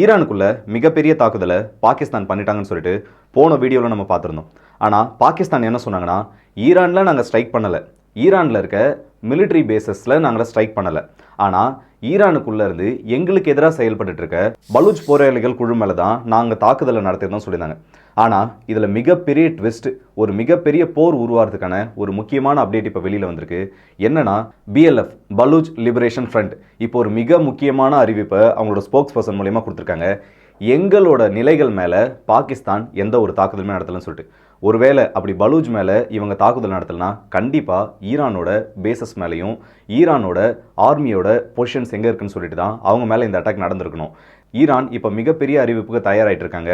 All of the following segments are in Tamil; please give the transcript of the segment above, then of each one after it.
ஈரானுக்குள்ள மிகப்பெரிய தாக்குதலை பாகிஸ்தான் பண்ணிட்டாங்கன்னு சொல்லிட்டு போன வீடியோவில் நம்ம பார்த்துருந்தோம். ஆனால் பாகிஸ்தான் என்ன சொன்னாங்கன்னா ஈரானில் நாங்கள் ஸ்ட்ரைக் பண்ணலை. ஈரானில் இருக்க மிலிட்ரி பேசஸில் நாங்கள் ஸ்ட்ரைக் பண்ணலை. ஆனால் ஈரானுக்குள்ளேருந்து எங்களுக்கு எதிராக செயல்பட்டுட்டு இருக்க பலூச் போராளிகள் குழு மேலே தான் நாங்கள் தாக்குதலை நடத்தியிருந்தோம் சொல்லியிருந்தாங்க. ஆனால் இதில் மிகப்பெரிய ட்விஸ்ட் ஒரு மிகப்பெரிய போர் உருவாகிறதுக்கான ஒரு முக்கியமான அப்டேட் இப்போ வெளியில் வந்திருக்கு. என்னன்னா பிஎல்எஃப் பலூச் லிபரேஷன் ஃப்ரண்ட் இப்போ ஒரு மிக முக்கியமான அறிவிப்பை அவங்களோட ஸ்போக்ஸ் பர்சன் மூலயமா கொடுத்துருக்காங்க. எங்களோட நிலைகள் மேலே பாகிஸ்தான் எந்த ஒரு தாக்குதலுமே நடத்தலன்னு சொல்லிட்டு. ஒருவேளை அப்படி பலூஜ் மேலே இவங்க தாக்குதல் நடத்தலைன்னா கண்டிப்பாக ஈரானோட பேசஸ் மேலேயும் ஈரானோட ஆர்மியோட பொசிஷன்ஸ் எங்கே இருக்குன்னு சொல்லிட்டு தான் அவங்க மேலே இந்த அட்டாக் நடந்திருக்கணும். ஈரான் இப்போ மிகப்பெரிய அறிவிப்புக்கு தயாராகிட்டு இருக்காங்க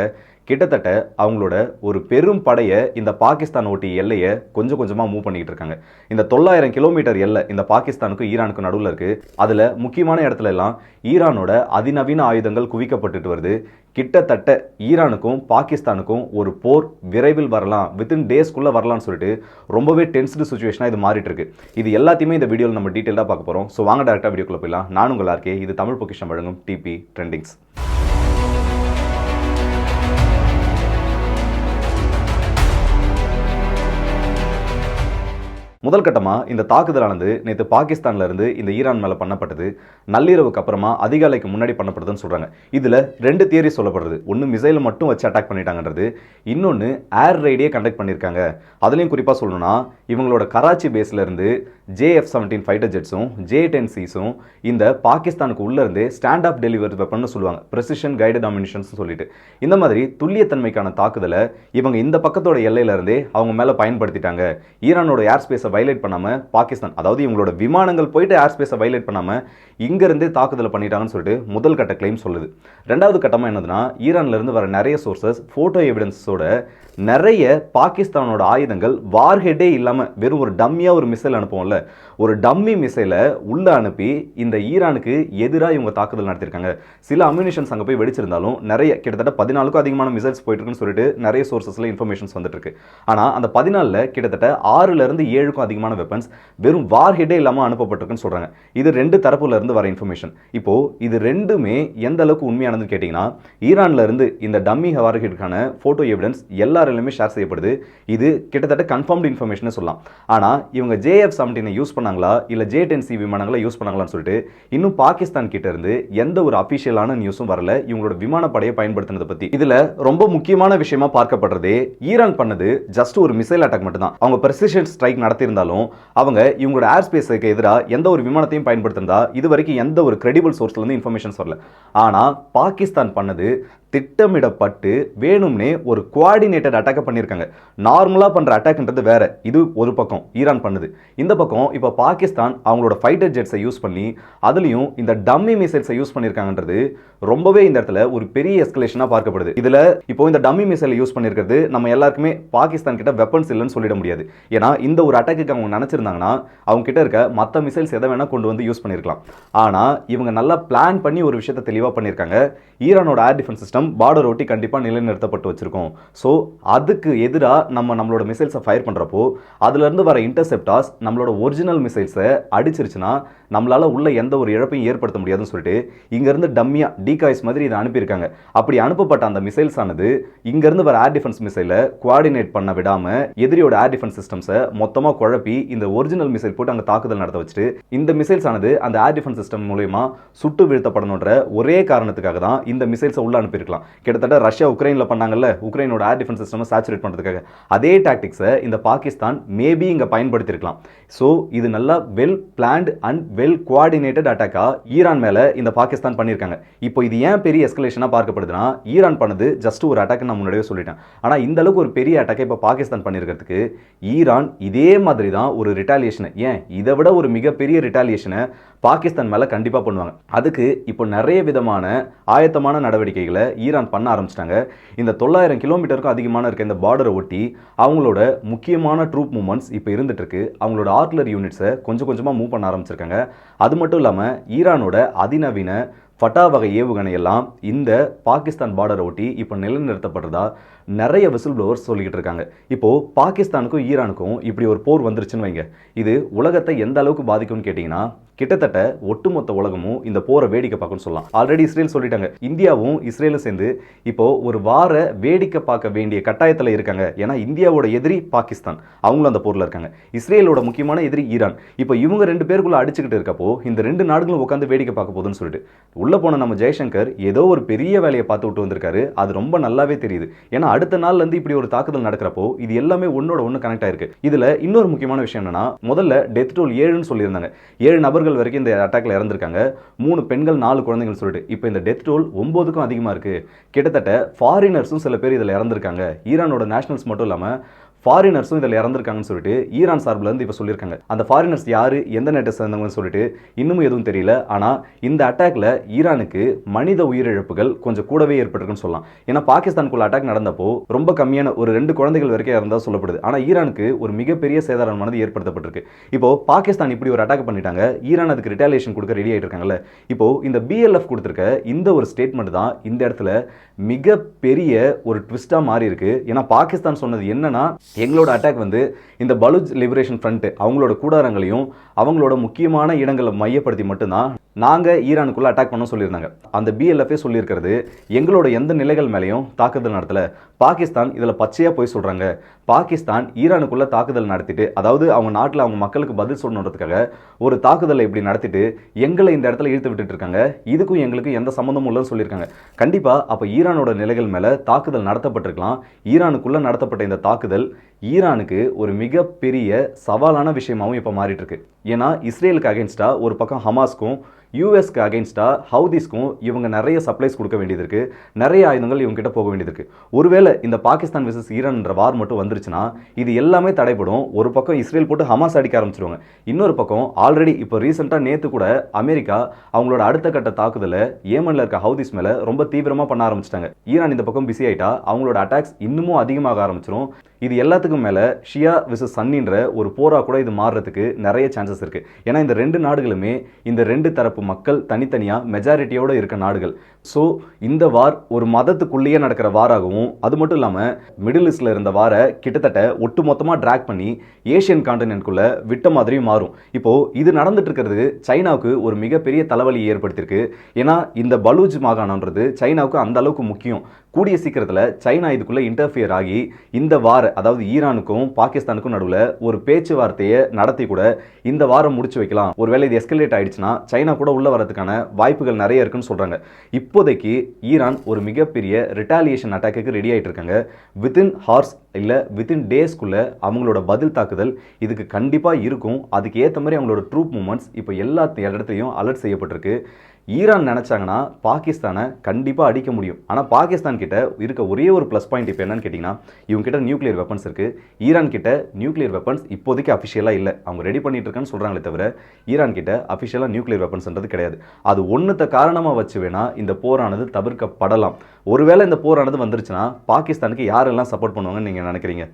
கிட்டத்தட்ட அவங்களோட ஒரு பெரும் படையை இந்த பாகிஸ்தான் ஓட்டி எல்லையை கொஞ்சம் கொஞ்சமாக மூவ் பண்ணிக்கிட்டு இருக்காங்க இந்த தொள்ளாயிரம் கிலோமீட்டர் எல்லை இந்த பாகிஸ்தானுக்கும் ஈரானுக்கும் நடுவில் இருக்குது அதில் முக்கியமான இடத்துல எல்லாம் ஈரானோட அதிநவீன ஆயுதங்கள் குவிக்கப்பட்டுட்டு வருது. கிட்டத்தட்ட ஈரானுக்கும் பாகிஸ்தானுக்கும் ஒரு போர் விரைவில் வரலாம். வித்தின் டேஸ்க்குள்ளே வரலாம்னு சொல்லிட்டு ரொம்பவே டென்ஸ்டு சுச்சுவேஷனாக இது மாறிட்டு இருக்கு இது எல்லாத்தையுமே இந்த வீடியோவில் நம்ம டீட்டெயிலாக பார்க்க போகிறோம் ஸோ வாங்க டேரெக்டாக வீடியோக்குள்ள போயிடலாம். நான் உங்கள் ஆர்கே இது தமிழ் பொக்கிஷம் வழங்கும் டிபி ட்ரெண்டிங்ஸ் முதல் கட்டமாக இந்த தாக்குதலானது நேற்று பாகிஸ்தானில் இருந்து இந்த ஈரான் மேலே பண்ணப்பட்டது. நள்ளிரவுக்கு அப்புறமா அதிகாலைக்கு முன்னாடி பண்ணப்படுதுன்னு சொல்கிறாங்க இதில் ரெண்டு தியரி சொல்லப்படுறது ஒன்று மிசைலை மட்டும் வச்சு அட்டாக் பண்ணிட்டாங்கன்றது. இன்னொன்று ஏர் ரைடே கண்டக்ட் பண்ணியிருக்காங்க அதுலேயும் குறிப்பாக சொல்லணும்னா இவங்களோட கராச்சி பேஸ்லேருந்து ஜேஎஃப் செவன்டீன் ஃபைட்டர் ஜெட்ஸும் ஜே டென் சிஸும் இந்த பாகிஸ்தானுக்கு உள்ளேருந்து ஸ்டாண்ட் ஆஃப் டெலிவரி வெப்பன்னு சொல்லுவாங்க. ப்ரெசிஷன் கைடட் அமினிஷன்ஸ் சொல்லிட்டு. இந்த மாதிரி துல்லியத்தன்மைக்கான தாக்குதலை இவங்க இந்த பக்கத்தோட எல்லையிலேருந்தே அவங்க மேலே பயன்படுத்திட்டாங்க. ஈரானோட ஏர் ஸ்பேஸை வைலேட் பண்ணாமல் பாகிஸ்தான் அதாவது இவங்களோட விமானங்கள் போயிட்டு ஏர் ஸ்பேஸை வைலேட் பண்ணாமல் இங்கேருந்தே தாக்குதலை பண்ணிட்டாங்கன்னு சொல்லிட்டு முதல் கட்ட கிளைம் சொல்லுது. ரெண்டாவது கட்டமாக என்னதுன்னா ஈரான்லேருந்து வர நிறைய சோர்சஸ் ஃபோட்டோ எவிடன்ஸோட நிறைய பாகிஸ்தானோட ஆயுதங்கள் வார்ஹெட்டே இல்லாமல் வெறும் ஒரு டம்மியாக ஒரு மிசைல் அனுப்புவோம்ல ஒரு டம்மி மிசைலை உள்ளே அனுப்பி இந்த ஈரானுக்கு எதிராக இவங்க தாக்குதல் நடத்தியிருக்காங்க சில அம்யூனிஷன்ஸ் அங்கே போய் வெடிச்சிருந்தாலும் நிறைய கிட்டத்தட்ட பதினாலுக்கும் அதிகமான மிசைல்ஸ் போயிட்டு இருக்குன்னு சொல்லிட்டு நிறைய சோர்சஸில் இன்ஃபர்மேஷன்ஸ் வந்துட்டுருக்கு. ஆனால் அந்த பதினாலில் கிட்டத்தட்ட ஆறுல இருந்து ஏழுக்கும் அதிகமான வெப்பன்ஸ் வெறும் வார்ஹெட்டே இல்லாமல் அனுப்பப்பட்டிருக்குன்னு சொல்கிறாங்க இது ரெண்டு தரப்புல இருந்து வர இன்ஃபர்மேஷன் இப்போ இது ரெண்டுமே எந்த அளவுக்கு உண்மையானதுன்னு கேட்டிங்கன்னா ஈரான்ல இருந்து இந்த டம்மி வார்ஹெட்டுக்கான ஃபோட்டோ எவிடன்ஸ் எல்லாரிலுமே ஷேர் செய்யப்படுது. இது கிட்டத்தட்ட கன்ஃபார்ம்டு இன்ஃபர்மேஷன் சொல்லலாம். ஆனால் இவங்க ஜேஎஃப் செவன்டீன் யூஸ் பண்ணாங்களா? இல்லை ஜே டென் சி விமானங்களை யூஸ் பண்ணாங்களான்னு சொல்லிட்டு இன்னும் பாகிஸ்தான் கிட்ட இருந்து எந்த ஒரு அஃபிஷியலான நியூஸும் வரல. இவங்களோட விமானப்படையை பயன்படுத்தினதை பற்றி இதில் ரொம்ப முக்கியமான விஷயமா பார்க்கப்படுறதே ஈரான் பண்ணது ஜஸ்ட் ஒரு மிசைல் அட்டாக் மட்டும்தான். அவங்க பிரசிஷன் ஸ்ட்ரைக் நடத்தியிருந்தாலும் அவங்க இவங்களோட ஏர் ஸ்பேஸுக்கு எதிராக எந்த ஒரு விமானத்தையும் பயன்படுத்திருந்தா இது வரைக்கும் எந்த ஒரு கிரெடிபிள் சோர்ஸ்லேருந்து இன்ஃபர்மேஷன்ஸ் வரல. ஆனால் பாகிஸ்தான் பண்ணது திட்டமிடப்பட்டு வேணும்னே ஒரு குவாடினேட்டட் அட்டாக்கை பண்ணியிருக்காங்க. நார்மலாக பண்ணுற அட்டாக்ன்றது வேறு. இது ஒரு பக்கம். ஈரான் பண்ணுது. இந்த பக்கம் இப்போ பாகிஸ்தான் அவங்களோட ஃபைட்டர் ஜெட்ஸை யூஸ் பண்ணி அதுலேயும் இந்த டம்மி மிசைல்ஸை யூஸ் பண்ணியிருக்காங்கன்றது ரொம்பவே இந்த இடத்துல ஒரு பெரிய எஸ்கலேஷனாக பார்க்கப்படுது. இதில் இப்போ இந்த டம்மி மிசைலை யூஸ் பண்ணியிருக்கிறது நம்ம எல்லாருக்குமே பாகிஸ்தான் கிட்ட வெப்பன்ஸ் இல்லைன்னு சொல்லிட முடியாது. ஏன்னா இந்த ஒரு அட்டாக்கு அவங்க நினச்சிருந்தாங்கன்னா அவங்க கிட்ட இருக்க மற்ற மிசைல்ஸ் எதை வேணால் கொண்டு வந்து யூஸ் பண்ணியிருக்கலாம் ஆனால் இவங்க நல்லா பிளான் பண்ணி ஒரு விஷயத்தை தெளிவாக பண்ணியிருக்காங்க. ஈரானோட ஏர் டிஃபென்ஸ் சிஸ்டம் பார்டர் ஒட்டி கண்டிப்பாக நிலைநிறுத்தப்பட்டு வச்சிருக்கோம். ஸோ அதுக்கு எதிராக நம்ம நம்மளோட மிசைல்ஸை ஃபயர் பண்ணுறப்போ அதுலேருந்து வர இன்டர்செப்டாஸ் நம்மளோட ஒரிஜினல் மிசைல்ஸை அடிச்சிருச்சுன்னா நம்மளால் உள்ள எந்த ஒரு இழப்பையும் ஏற்படுத்த முடியாதுன்னு சொல்லிட்டு இங்கேருந்து டம்மியாக டிகாய்ஸ் மாதிரி இதை அனுப்பியிருக்காங்க. அப்படி அனுப்பப்பட்ட அந்த மிசைல்ஸ் ஆனது இங்கேருந்து வர ஏர் டிஃபென்ஸ் மிசைலை குவாடினேட் பண்ண விடாமல் எதிரியோட ஏர் டிஃபென்ஸ் சிஸ்டம்ஸை மொத்தமாக குழப்பி இந்த ஒரிஜினல் மிசைல் போட்டு அங்கே தாக்குதல் நடத்த வச்சுட்டு இந்த மிசைல்ஸ் ஆனது அந்த ஏர் டிஃபென்ஸ் சிஸ்டம் மூலயமா சுட்டு வீழ்த்தப்படணுன்ற ஒரே காரணத்துக்காக தான் இந்த மிசைல்ஸை உள்ள அனுப்பியிருக்கலாம். கிட்டத்தட்ட ரஷ்யா உக்ரைனில் பண்ணாங்கல்ல உக்ரைனோட ஏர் டிஃபென்ஸ் சிஸ்டம் சேச்சுரேட் பண்ணுறதுக்காக அதே டாக்டிக்ஸை இந்த பாகிஸ்தான் மேபி இங்கே பயன்படுத்தியிருக்கலாம். ஸோ இது நல்லா well planned and well coordinated அட்டாக்கா Iran மேலே இந்த பாகிஸ்தான் பண்ணியிருக்காங்க இப்போ இது ஏன் பெரிய எஸ்கலேஷனாக பார்க்கப்படுதுன்னா ஈரான் பண்ணது ஜஸ்ட் ஒரு அட்டாக் நான் முன்னாடியே சொல்லிட்டேன். ஆனால் இந்த அளவுக்கு ஒரு பெரிய அட்டாக்கை இப்போ பாகிஸ்தான் பண்ணியிருக்கிறதுக்கு ஈரான் இதே மாதிரி தான் ஒரு ரிட்டாலியேஷனை ஏன்? இதை விட ஒரு மிகப்பெரிய ரிட்டாலியேஷனை பாகிஸ்தான் மேலே கண்டிப்பாக பண்ணுவாங்க. அதுக்கு இப்போ நிறைய விதமான ஆயத்தமான நடவடிக்கைகளை ஈரான் பண்ண ஆரம்பிச்சிட்டாங்க. இந்த தொள்ளாயிரம் கிலோமீட்டருக்கும் அதிகமான இருக்க இந்த பார்டரை ஒட்டி அவங்களோட முக்கியமான ட்ரூப் மூமெண்ட்ஸ் இப்போ இருந்துட்டு இருக்கு. அவங்களோட ஆர்ட்லர் யூனிட்ஸை கொஞ்சம் கொஞ்சமாக மூவ் பண்ண ஆரம்பிச்சிருக்காங்க. அது மட்டும் இல்லாமல் ஈரானோட அதிநவீன ஃபட்டா வகை ஏவுகணை எல்லாம் இந்த பாகிஸ்தான் பார்டரை ஒட்டி இப்போ நிலைநிறுத்தப்படுறதா நிறைய விசில் ப்ளோவர்ஸ் சொல்லிக்கிட்டு இருக்காங்க. இப்போ பாகிஸ்தானுக்கும் ஈரானுக்கும் இப்படி ஒரு போர் வந்துருச்சுன்னு வைங்க. இது உலகத்தை எந்த அளவுக்கு பாதிக்கும்னு கேட்டிங்கன்னா கிட்டத்தட்ட ஒட்டுமொத்த உலகமும் இந்த போரை வேடிக்கை பார்க்கணும்னு சொல்லலாம். ஆல்ரெடி இஸ்ரேல் சொல்லிட்டாங்க. இந்தியாவும் இஸ்ரேலும் சேர்ந்து இப்போ ஒரு வார வேடிக்கை பார்க்க வேண்டிய கட்டாயத்தில் இருக்காங்க. ஏன்னா இந்தியாவோட எதிரி பாகிஸ்தான். அவங்களும் அந்த போரில் இருக்காங்க. இஸ்ரேலோட முக்கியமான எதிரி ஈரான். இப்போ இவங்க ரெண்டு பேருக்குள்ள அடிச்சுக்கிட்டு இருக்கப்போ இந்த ரெண்டு நாடுகளும் உட்காந்து வேடிக்கை பார்க்க போதுன்னு சொல்லிட்டு. உள்ள போன நம்ம ஜெய்சங்கர் ஏதோ ஒரு பெரிய வேலையை பார்த்து விட்டு வந்திருக்காரு. அது ரொம்ப நல்லாவே தெரியுது. ஏன்னா அடுத்த நாள்ல இருந்து இப்படி ஒரு தாக்குதல் நடக்கிறப்போ இது எல்லாமே ஒன்னோட ஒன்று கனெக்ட் ஆயிருக்கு. இதுல இன்னொரு முக்கியமான விஷயம் என்னன்னா முதல்ல டெத் டோல் ஏழுன்னு சொல்லியிருந்தாங்க. ஏழு நபர் நபர்கள் வரைக்கும் இந்த அட்டாக்ல இறந்திருக்காங்க. மூணு பெண்கள் நாலு குழந்தைகள் சொல்லிட்டு. இப்போ இந்த டெத் டோல் ஒன்பதுக்கும் அதிகமாக இருக்கு. கிட்டத்தட்ட ஃபாரினர்ஸும் சில பேர் இதில் இறந்திருக்காங்க. ஈரானோட நேஷனல்ஸ் மட்டும் இல்லாமல் ஃபாரினர்ஸும் இதில் இறந்துருக்காங்கன்னு சொல்லிட்டு ஈரான் சார்பில் இருந்து இப்போ சொல்லியிருக்காங்க. அந்த ஃபாரினர்ஸ் யார்? எந்த நாட்டை சேர்ந்தவங்கன்னு சொல்லிட்டு இன்னமும் எதுவும் தெரியல. ஆனால் இந்த அட்டாக்ல ஈரானுக்கு மனித உயிரிழப்புகள் கொஞ்சம் கூடவே ஏற்பட்டிருக்குன்னு சொல்லலாம். ஏன்னா பாகிஸ்தானுக்குள்ள அட்டாக் நடந்தப்போ ரொம்ப கம்மியான ஒரு ரெண்டு குழந்தைகள் வரைக்கும் இறந்தா சொல்லப்படுது. ஆனால் ஈரானுக்கு ஒரு மிகப்பெரிய சேதாரமானது ஏற்படுத்தப்பட்டிருக்கு. இப்போ பாகிஸ்தான் இப்படி ஒரு அட்டாக் பண்ணிட்டாங்க. ஈரான் அதுக்கு ரிட்டாலியேஷன் கொடுக்க ரெடி ஆகிட்டு இருக்காங்கல்ல இப்போ இந்த பிஎல்எஃப் கொடுத்துருக்க இந்த ஒரு ஸ்டேட்மெண்ட் தான் இந்த இடத்துல மிகப்பெரிய ஒரு ட்விஸ்ட்டாக மாறி இருக்கு ஏன்னா பாகிஸ்தான் சொன்னது என்னன்னா எங்களோட அட்டாக் வந்து இந்த பலுஜ் லிபரேஷன் ஃப்ரண்ட் அவங்களோட கூடாரங்களையும் அவங்களோட முக்கியமான இடங்களை மையப்படுத்தி மட்டும்தான் நாங்கள் ஈரானுக்குள்ளே அட்டாக் பண்ண சொல்லியிருந்தாங்க. அந்த பிஎல்எஃப்ஏ சொல்லியிருக்கிறது எங்களோட எந்த நிலைகள் மேலேயும் தாக்குதல் நடத்தல. பாகிஸ்தான் இதில் பச்சையாக போய் சொல்கிறாங்க பாகிஸ்தான் ஈரானுக்குள்ளே தாக்குதல் நடத்திட்டு அதாவது அவங்க நாட்டில் அவங்க மக்களுக்கு பதில் சொல்லணுன்றதுக்காக ஒரு தாக்குதலை இப்படி நடத்திட்டு எங்களை இந்த இடத்துல இழுத்து விட்டுட்டு இருக்காங்க. இதுக்கும் எங்களுக்கு எந்த சம்மந்தமும் இல்லைன்னு சொல்லியிருக்காங்க. கண்டிப்பாக அப்போ ஈரானோட நிலைகள் மேலே தாக்குதல் நடத்தப்பட்டிருக்கலாம். ஈரானுக்குள்ளே நடத்தப்பட்ட இந்த தாக்குதல் ஈரானுக்கு ஒரு மிகப்பெரிய சவாலான விஷயமாகவும் இப்போ மாறிட்டு இருக்கு. ஏன்னா இஸ்ரேலுக்கு அகேன்ஸ்டாக ஒரு பக்கம் ஹமாஸ்க்கும் யூஎஸ்க்கு அகேன்ஸ்டா ஹவுதிஸ்க்கும் இவங்க நிறைய சப்ளைஸ் கொடுக்க வேண்டியது இருக்குது நிறைய ஆயுதங்கள் இவங்ககிட்ட போக வேண்டியது இருக்குது ஒருவேளை இந்த பாகிஸ்தான் விசஸ் ஈரான்ன்ற வார் மட்டும் வந்துருச்சுன்னா இது எல்லாமே தடைப்படும் ஒரு பக்கம் இஸ்ரேல் போட்டு ஹமாஸ் அடிக்க ஆரம்பிச்சிருவாங்க. இன்னொரு பக்கம் ஆல்ரெடி இப்போ ரீசெண்டாக நேற்று கூட அமெரிக்கா அவங்களோட அடுத்த கட்ட தாக்குதலை ஏமனில் இருக்க ஹவுதிஸ் மேலே ரொம்ப தீவிரமாக பண்ண ஆரம்பிச்சிட்டாங்க. ஈரான் இந்த பக்கம் பிஸி ஆகிட்டா அவங்களோட அட்டாக்ஸ் இன்னமும் அதிகமாக ஆரம்பிச்சிரும். இது எல்லாத்துக்கும் மேலே ஷியா விசஸ் சன்னின்ற ஒரு போரா கூட இது மாறுறதுக்கு நிறைய சான்சஸ் இருக்குது ஏன்னா இந்த ரெண்டு நாடுகளுமே இந்த ரெண்டு தரப்பு மக்கள் தனித்தனியாக மெஜாரிட்டியோடு இருக்க நாடுகள். ஸோ இந்த வார் ஒரு மதத்துக்குள்ளேயே நடக்கிற வாராகவும் அது மட்டும் இல்லாமல் மிடில் ஈஸ்டில் இருந்த வாரை கிட்டத்தட்ட ஒட்டு மொத்தமாக ட்ராக் பண்ணி ஏஷியன் காண்டினென்ட்குள்ளே விட்ட மாதிரியும் மாறும். இப்போது இது நடந்துட்டு இருக்கிறது சைனாவுக்கு ஒரு மிகப்பெரிய தலைவலியை ஏற்படுத்தியிருக்கு. ஏன்னா இந்த பலூஜ் மாகாணன்றது சைனாவுக்கு அந்த அளவுக்கு முக்கியம். கூடிய சீக்கிரத்தில் சைனா இதுக்குள்ளே இன்டர்ஃபியர் ஆகி இந்த வார அதாவது ஈரானுக்கும் பாகிஸ்தானுக்கும் நடுவில் ஒரு பேச்சுவார்த்தையை நடத்தி கூட இந்த வாரம் முடிச்சு வைக்கலாம். ஒருவேளை இது எஸ்கலேட் ஆயிடுச்சுன்னா சைனா கூட உள்ளே வரதுக்கான வாய்ப்புகள் நிறைய இருக்குன்னு சொல்கிறாங்க இப்போதைக்கு ஈரான் ஒரு மிகப்பெரிய ரிட்டாலியேஷன் அட்டாக்கு ரெடி ஆகிட்டு இருக்காங்க. வித்தின் ஹார்ஸ் இல்லை வித்தின் டேஸ்க்குள்ளே அவங்களோட பதில் தாக்குதல் இதுக்கு கண்டிப்பாக இருக்கும். அதுக்கு ஏற்ற மாதிரி அவங்களோட ட்ரூப் மூமெண்ட்ஸ் இப்போ எல்லா இடத்துலையும் அலர்ட் செய்யப்பட்டிருக்கு. ஈரான் நினச்சாங்கன்னா பாகிஸ்தானை கண்டிப்பாக அடிக்க முடியும். ஆனால் பாகிஸ்தான் கிட்ட இருக்க ஒரே ஒரு ப்ளஸ் பாயிண்ட் இப்போ என்னன்னு கேட்டிங்கன்னா இவங்க கிட்ட நியூக்ளியர் வெப்பன்ஸ் இருக்குது ஈரான் கிட்ட நியூக்ளியர் வெப்பன்ஸ் இப்போதைக்கு அஃபிஷியலாக இல்லை. அவங்க ரெடி பண்ணிட்டு இருக்கேன்னு சொல்கிறாங்களே தவிர ஈரான் கிட்ட அஃபிஷியலாக நியூக்ளியர் வெப்பன்ஸ்ன்றது கிடையாது. அது ஒன்றுத்த காரணமாக வச்சு வேணால் இந்த போரானது தவிர்க்கப்படலாம். ஒருவேளை இந்த போரானது வந்துருச்சுன்னா பாகிஸ்தானுக்கு யாரெல்லாம் சப்போர்ட் பண்ணுவாங்கன்னு நீங்கள் நினைக்கிறீங்க?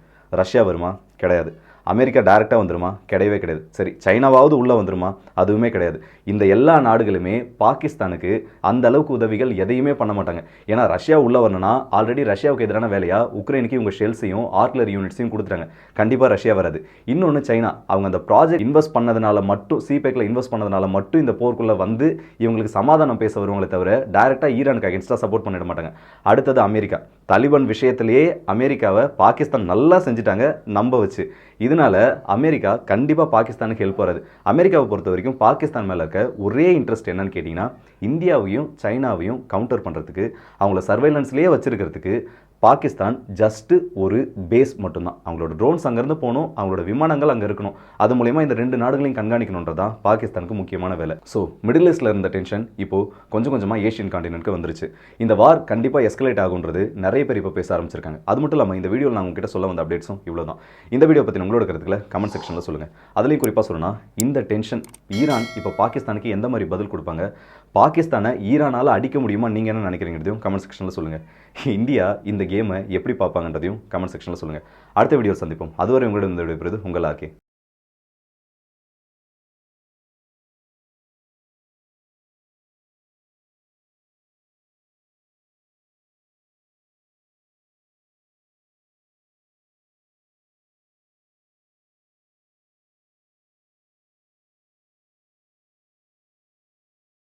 ரஷ்யா வருமா? கிடையாது. அமெரிக்கா டைரெக்டாக வந்துருமா? கிடையவே கிடையாது. சரி சைனாவாவது உள்ளே வந்துருமா? அதுவுமே கிடையாது. இந்த எல்லா நாடுகளுமே பாகிஸ்தானுக்கு அந்த அளவுக்கு உதவிகள் எதையுமே பண்ண மாட்டாங்க. ஏன்னா ரஷ்யா உள்ளே வரணும்னா ஆல்ரெடி ரஷ்யாவுக்கு எதிரான வேலையாக உக்ரைனுக்கு இவங்க ஷெல்ஸையும் ஆர்ட்லரி யூனிட்ஸையும் கொடுத்துட்டாங்க. கண்டிப்பாக ரஷ்யா வராது. இன்னொன்று சைனா. அவங்க அந்த ப்ராஜெக்ட் இன்வெஸ்ட் பண்ணதுனால மட்டும் சிபேக்கில் இன்வெஸ்ட் பண்ணதுனால மட்டும் இந்த போருக்குள்ளே வந்து இவங்களுக்கு சமாதானம் பேச வருவாங்களே தவிர டைரெக்டாக ஈரானுக்கு அகேன்ஸ்டாக சப்போர்ட் பண்ணிட மாட்டாங்க. அடுத்தது அமெரிக்கா. தலிபான் விஷயத்திலேயே அமெரிக்காவை பாகிஸ்தான் நல்லா செஞ்சுட்டாங்க நம்ப வச்சு. இதனால அமெரிக்கா கண்டிப்பாக பாகிஸ்தானுக்கு ஹெல்ப் வராது. அமெரிக்காவை பொறுத்த வரைக்கும் பாகிஸ்தான் மேலே இருக்க ஒரே இன்ட்ரெஸ்ட் என்னன்னு கேட்டிங்கன்னா இந்தியாவையும் சைனாவையும் கவுண்டர் பண்ணுறதுக்கு அவங்கள சர்வைலன்ஸ்லேயே வச்சுருக்கிறதுக்கு பாகிஸ்தான் ஜஸ்ட்டு ஒரு பேஸ் மட்டும்தான். அவங்களோட ட்ரோன்ஸ் அங்கேருந்து போகணும் அவங்களோட விமானங்கள் அங்கே இருக்கணும். அது மூலயமா இந்த ரெண்டு நாடுகளையும் கண்காணிக்கணுன்றதான் பாகிஸ்தானுக்கு முக்கியமான வேலை. ஸோ மிடில் ஈஸ்டில் இருந்த டென்ஷன் இப்போது கொஞ்சம் கொஞ்சமாக ஏஷியன் காண்டினென்ட்க்கு வந்துருச்சு. இந்த வார் கண்டிப்பாக எஸ்கலேட் ஆகுன்றது நிறைய பேர் இப்போ பேச ஆரம்பிச்சிருக்காங்க. அது மட்டும் இல்லாமல் இந்த வீடியோவில் நான் உங்ககிட்ட சொல்ல வந்த அப்டேட்ஸும் இவ்வளோ தான் இந்த வீடியோ பற்றி உங்களோட கருத்துக்களை கமெண்ட் செக்ஷனில் சொல்லுங்கள் அதுலேயும் குறிப்பாக சொல்லணும்னா இந்த டென்ஷன் ஈரான் இப்போ பாகிஸ்தானுக்கு எந்த மாதிரி பதில் கொடுப்பாங்க? பாகிஸ்தானை ஈரானால் அடிக்க முடியுமா? நீங்கள் என்ன நினைக்கிறீங்கிறதையும் கமெண்ட் செக்ஷனில் சொல்லுங்கள் இந்தியா இந்த கேமை எப்படி பார்ப்பாங்கன்றதையும் கமெண்ட் செக்ஷனில் சொல்லுங்கள் அடுத்த வீடியோ சந்திப்போம். அதுவரை உங்களிடம் இந்த விடைபெறுவது உங்கள் ஆர்கே.